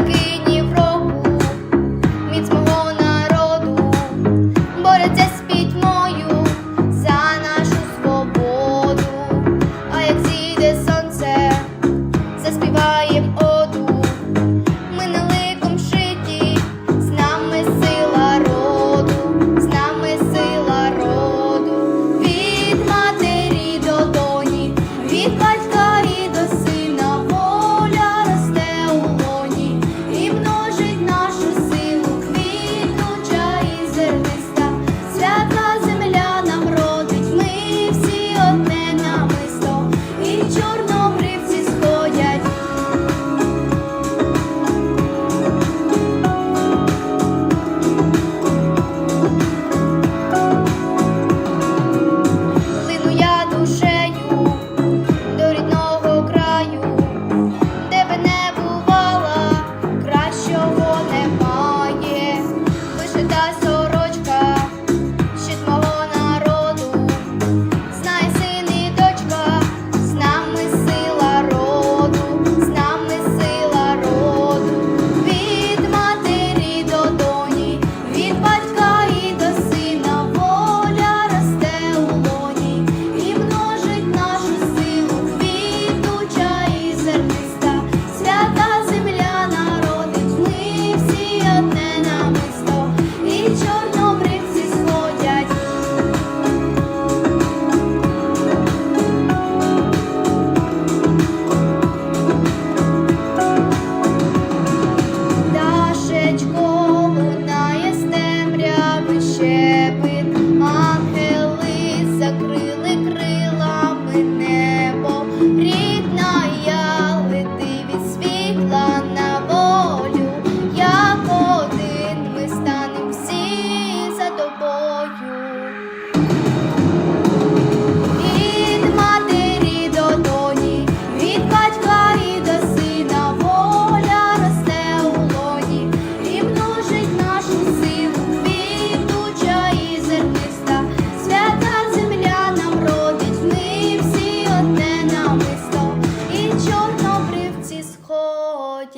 козаки в року, народу, борються з пітьмом.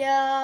Yeah.